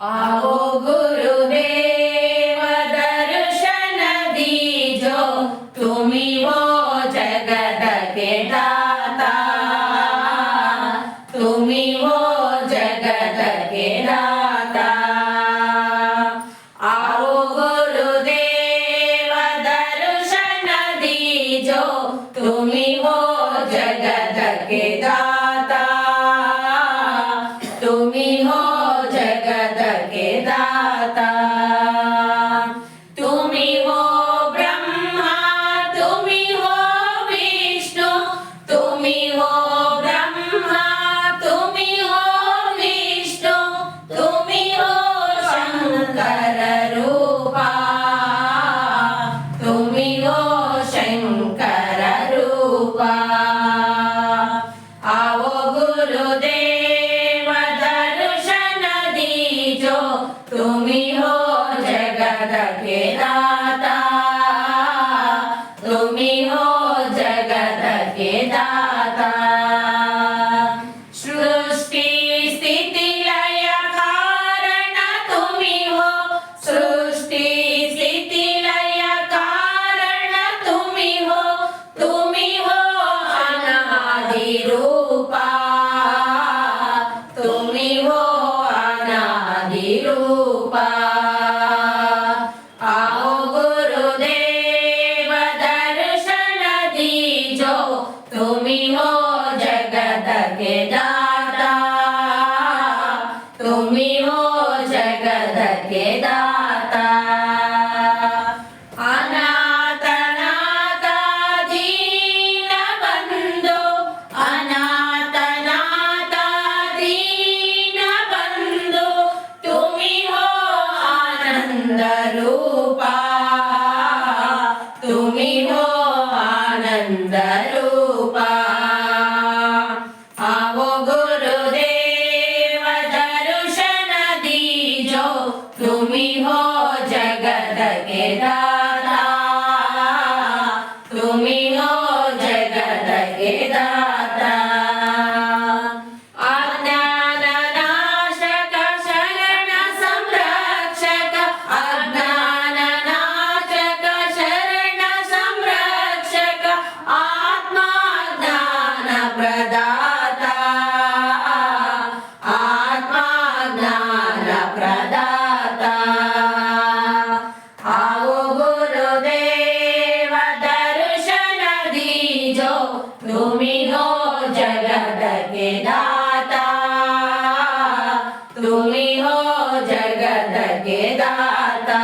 आओ गुरुदेव दर्शन दीजो तुम्ही हो जगत के दाता तुम्ही हो जगत के दाता आओ गुरुदेव दर्शन दीजो तुम्ही हो जगत के दाता da data. जगत के दाता लय कारण तुम्ही हो सृष्टी स्थिती कारण तुम्ही हो तुम्ही हो अनादि आनन्दरूपा तुम्ही हो आनन्दरूपा आवो गुरुदेव दर्शन दीजो तुम्ही हो जगत के दाता तुम्ही हो হে দাতা তুমি হো জগত কে দাতা